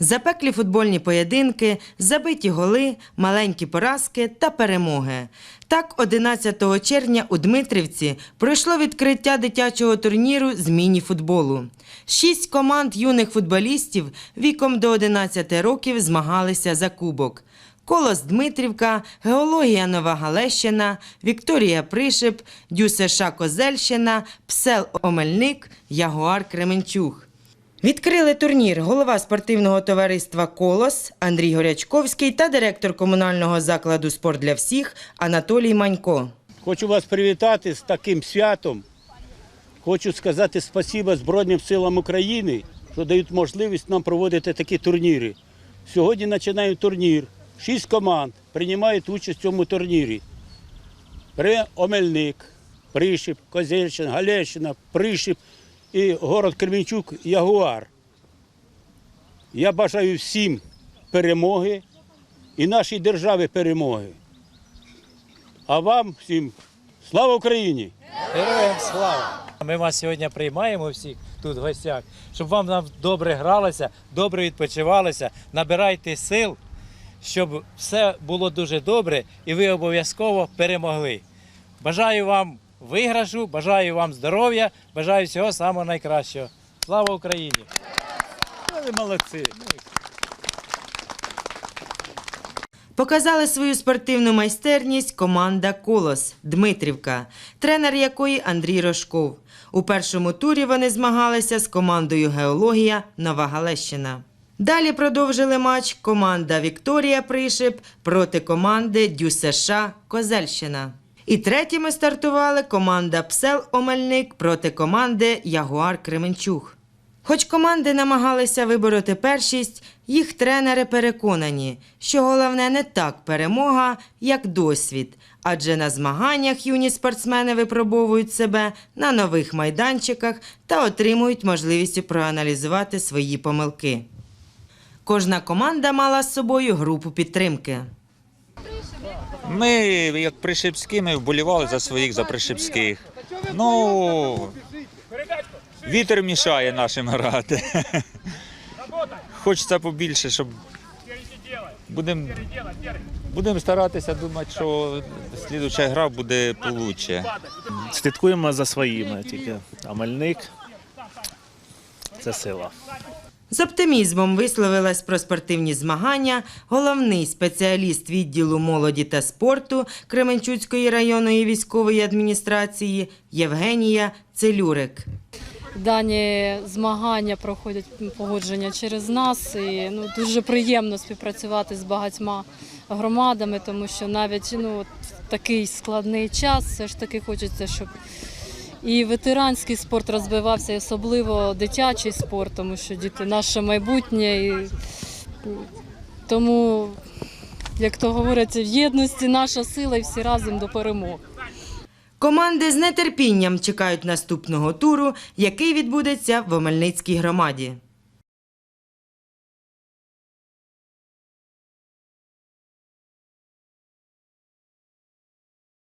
Запеклі футбольні поєдинки, забиті голи, маленькі поразки та перемоги. Так, 11 червня у Дмитрівці пройшло відкриття дитячого турніру з міні-футболу. Шість команд юних футболістів віком до 11 років змагалися за кубок. Колос Дмитрівка, Геологія Нова Галещина, Вікторія Пришип, ДЮСШ Козельщина, Псел Омельник, Ягуар Кременчуг. Відкрили турнір голова спортивного товариства Колос Андрій Горячковський та директор комунального закладу Спорт для всіх Анатолій Манько. Хочу вас привітати з таким святом. Хочу сказати спасибо Збройним силам України, що дають можливість нам проводити такі турніри. Сьогодні починаємо турнір. Шість команд приймають участь в цьому турнірі. При Омельник, Пришип, Козельщина, Галещина, Пришип і город Кременчук Ягуар. Я бажаю всім перемоги і нашій державі перемоги. А вам всім слава Україні! Героям слава! Ми вас сьогодні приймаємо всіх тут в гостях, щоб вам нам добре гралося, добре відпочивалося, набирайте сил, щоб все було дуже добре і ви обов'язково перемогли. Бажаю вам виграшу, бажаю вам здоров'я, бажаю всього самого найкращого. Слава Україні! Ви молодці! Показали свою спортивну майстерність команда Колос Дмитрівка, тренер якої Андрій Рожков. У першому турі вони змагалися з командою Геологія Нова Галещина. Далі продовжили матч команда Вікторія Пришип проти команди ДЮСШ Козельщина. І третіми стартували команда Псел Омельник проти команди Ягуар Кременчуг. Хоч команди намагалися вибороти першість, їх тренери переконані, що головне не так перемога, як досвід. Адже на змаганнях юні спортсмени випробовують себе на нових майданчиках та отримують можливість проаналізувати свої помилки. Кожна команда мала з собою групу підтримки. Ми, як пришипські, ми вболівали за своїх, за пришипських. Ну, вітер мішає нашим грати. Хочеться побільше, щоб будемо будем старатися думати, що слідуча гра буде получше. Слідкуємо за своїми тільки. А Мельник це сила. З оптимізмом висловилась про спортивні змагання головний спеціаліст відділу молоді та спорту Кременчуцької районної військової адміністрації Євгенія Целюрик. Дані змагання проходять погодження через нас. І ну, дуже приємно співпрацювати з багатьма громадами, тому що навіть ну, такий складний час все ж таки хочеться, щоб і ветеранський спорт розвивався, і особливо дитячий спорт, тому що діти наше майбутнє. І, тому, як то говорять, в єдності наша сила і всі разом до перемоги. Команди з нетерпінням чекають наступного туру, який відбудеться в Омельницькій громаді.